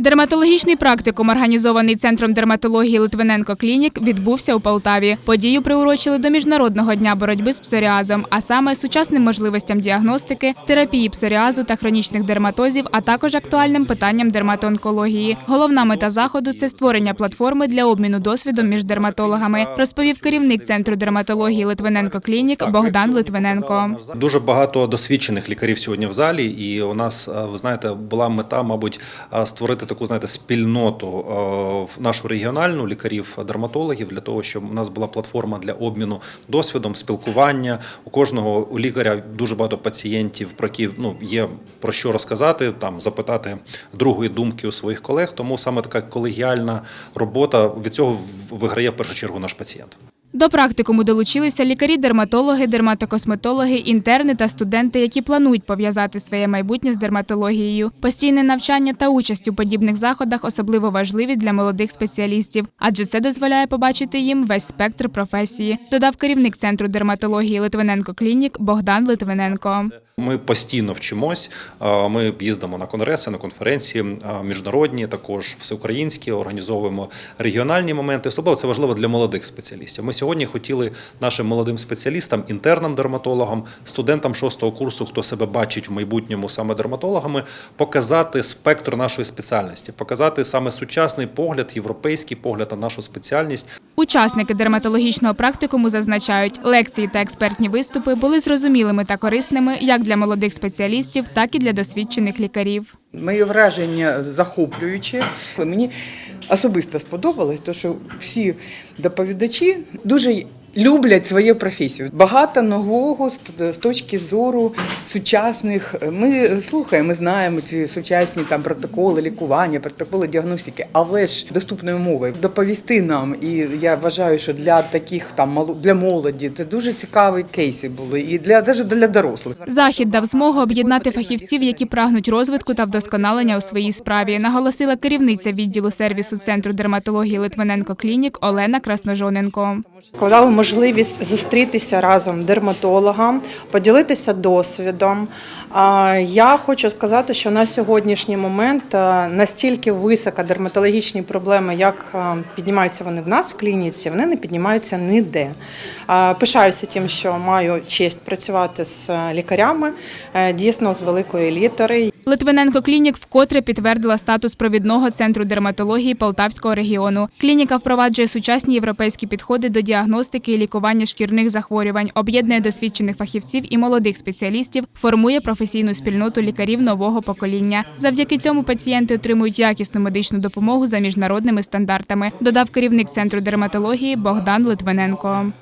Дерматологічний практикум, організований центром дерматології Литвиненко Клінік, відбувся у Полтаві. Подію приурочили до міжнародного дня боротьби з псоріазом, а саме сучасним можливостям діагностики, терапії псоріазу та хронічних дерматозів, а також актуальним питанням дерматоонкології. Головна мета заходу це створення платформи для обміну досвідом між дерматологами, розповів керівник центру дерматології Литвиненко Клінік Богдан Литвиненко. Дуже багато досвідчених лікарів сьогодні в залі, і у нас, е, ви знаєте, була мета, мабуть, е, створити таку знаєте, спільноту е, в нашу регіональну лікарів-дерматологів для того, щоб у нас була платформа для обміну досвідом, спілкування. У кожного у лікаря дуже багато пацієнтів, про які ну є про що розказати, там запитати другої думки у своїх колег. Тому саме така колегіальна робота від цього виграє в першу чергу наш пацієнт. До практикуму долучилися лікарі-дерматологи, дерматокосметологи, інтерни та студенти, які планують пов'язати своє майбутнє з дерматологією. Постійне навчання та участь у подібних заходах особливо важливі для молодих спеціалістів, адже це дозволяє побачити їм весь спектр професії. Додав керівник центру дерматології Литвиненко Клінік Богдан Литвиненко. Ми постійно вчимось. Ми їздимо на конгреси, на конференції міжнародні, також всеукраїнські, організовуємо регіональні моменти. Особливо це важливо для молодих спеціалістів. Ми сьогодні хотіли нашим молодим спеціалістам, інтернам дерматологам, студентам шостого курсу, хто себе бачить в майбутньому саме дерматологами, показати спектр нашої спеціальності, показати саме сучасний погляд, європейський погляд на нашу спеціальність. Учасники дерматологічного практикуму зазначають, лекції та експертні виступи були зрозумілими та корисними як для молодих спеціалістів, так і для досвідчених лікарів. Моє враження захоплююче. Мені особисто сподобалось, то що всі доповідачі дуже люблять свою професію. Багато нового з- точки зору сучасних. Ми слухаємо, ми знаємо ці сучасні там протоколи лікування, протоколи діагностики, але ж доступною мовою доповісти нам. І я вважаю, що для таких там для молоді це дуже цікаві кейси були, і для навіть для дорослих. Захід дав змогу об'єднати фахівців, які прагнуть розвитку та вдосконалення у своїй справі, наголосила керівниця відділу сервісу центру дерматології Литвиненко Клінік Олена Красножоненко. Вкладали можливість зустрітися разом дерматологам, поділитися досвідом. Я хочу сказати, що на сьогоднішній момент настільки висока дерматологічні проблеми, як піднімаються вони в нас в клініці, вони не піднімаються ніде. Пишаюся тим, що маю честь працювати з лікарями, е, дійсно з великої літери. Литвиненко Клінік вкотре підтвердила статус провідного центру дерматології Полтавського регіону. Клініка впроваджує сучасні європейські підходи до діагностики і лікування шкірних захворювань, об'єднує досвідчених фахівців і молодих спеціалістів, формує професійну спільноту лікарів нового покоління. Завдяки цьому пацієнти отримують якісну медичну допомогу за міжнародними стандартами. Додав керівник центру дерматології Богдан Литвиненко.